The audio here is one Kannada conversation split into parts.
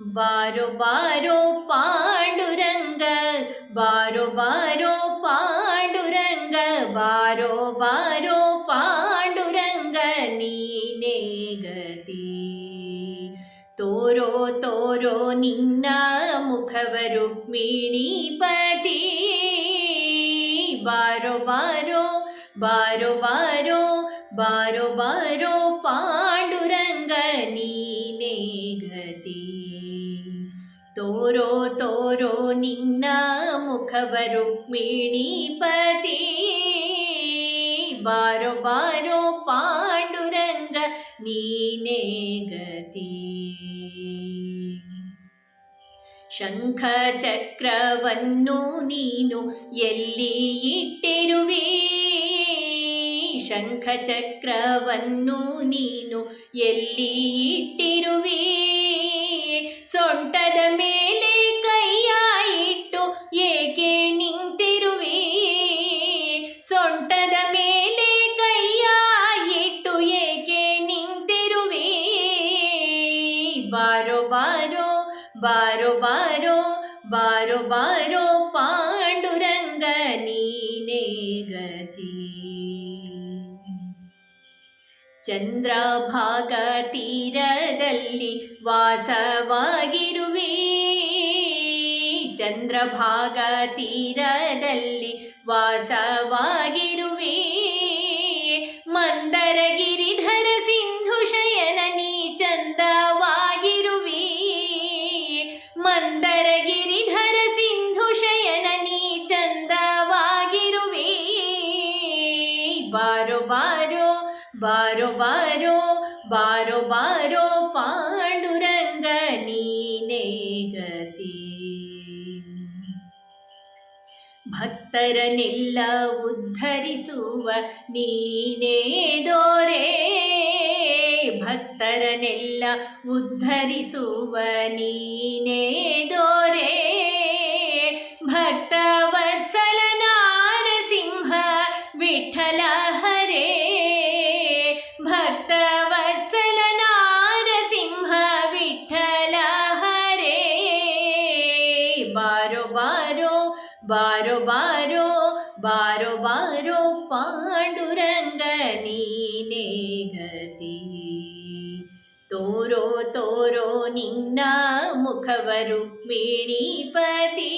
बारो बारो पाण्डुरङ्ग बारो बारो पाण्डुरङ्ग बारो बारो पाण्डुरङ्ग नीने गति। तोरो तोरो तोरोना मुखरुक्मिति बारो बारो बारो बारो बारो बारो ತೋರೋ ತೋರೋ ನಿನ್ನ ಮುಖವ ರುಕ್ಮಿಣೀಪತಿ ಬಾರೋ ಬಾರೋ ಪಾಂಡುರಂಗ ನೀನೇ ಗತಿ. ಶಂಖ ಚಕ್ರವನ್ನು ನೀನು ಎಲ್ಲಿ ಇಟ್ಟಿರುವಿ? ಶಂಖ ಚಕ್ರವನ್ನು ನೀನು ಎಲ್ಲಿ ಇಟ್ಟಿರುವಿ? ಸೊಂಟದ ಮೇಲೆ ಕೈಯ ಇಟ್ಟು ಏಕೆ ನಿಂತಿರುವಿ? ಸೊಂಟದ ಮೇಲೆ ಕೈಯ ಇಟ್ಟು ಏಕೆ ನಿಂತಿರುವಿ? ಬಾರೋ ಬಾರೋ ಬಾರೋ ಬಾರೋ ಬಾರೋ ಬಾರೋ ಪಾಂಡುರಂಗ ನೀನೇ ಗತಿ. ಚಂದ್ರಭಾಗ ತೀರದಲ್ಲಿ ವಾಸವಾಗಿರುವೆ. ಚಂದ್ರಭಾಗ ತೀರದಲ್ಲಿ ವಾಸವಾಗಿರುವೆ. ಮಂದರಗಿರಿಧರ ಸಿಂಧು ಶಯನ ನೀ ಚಂದವಾಗಿರುವಿ. ಮಂದರಗಿರಿಧರ ಸಿಂಧು ಶಯನ ನೀ ಚಂದವಾಗಿರುವಿ. ಬಾರೋ ಬಾರೋ ಬಾರೋ ಬಾರೋ ಬಾರೋ ಬಾರೋ, ಪಾಂಡುರಂಗ ನೀನೇ ಗತಿ. ಭಕ್ತರನೆಲ್ಲ ಉದ್ಧರಿಸುವ ನೀನೇ ದೋರೆ. ಭಕ್ತರನೆಲ್ಲ ಉದ್ಧರಿಸುವ ನೀನೇ ದೋರೆ. ಭಕ್ತವತ್ಸಲ ನಾರಸಿಂಹ, ವಿಠಲ ಬಾರೋ ಬಾರೋ ಬಾರೋ ಬಾರೋ ಪಾಂಡುರಂಗ ನೀನೇ ಗತಿ ತೋರೋ ತೋರೋ ನಿನ್ನ ಮುಖವ ರುಕ್ಮಿಣೀಪತಿ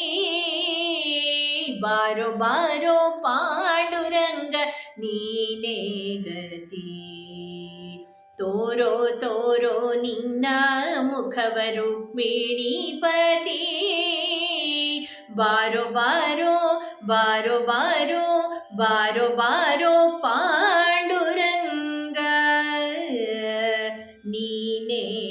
ಬಾರೋ ಬಾರೋ ಪಾಂಡುರಂಗ ನೀನೇ ಗತಿ ತೋರೋ ತೋರೋ ನಿನ್ನ ಮುಖವ ರುಕ್ಮಿಣೀಪತಿ ಬಾರೋ ಬಾರೋ ಬಾರೋ ಬಾರೋ ಬಾರೋ ಬಾರೋ ಪಾಂಡುರಂಗ ನೀನೇ ಗತಿ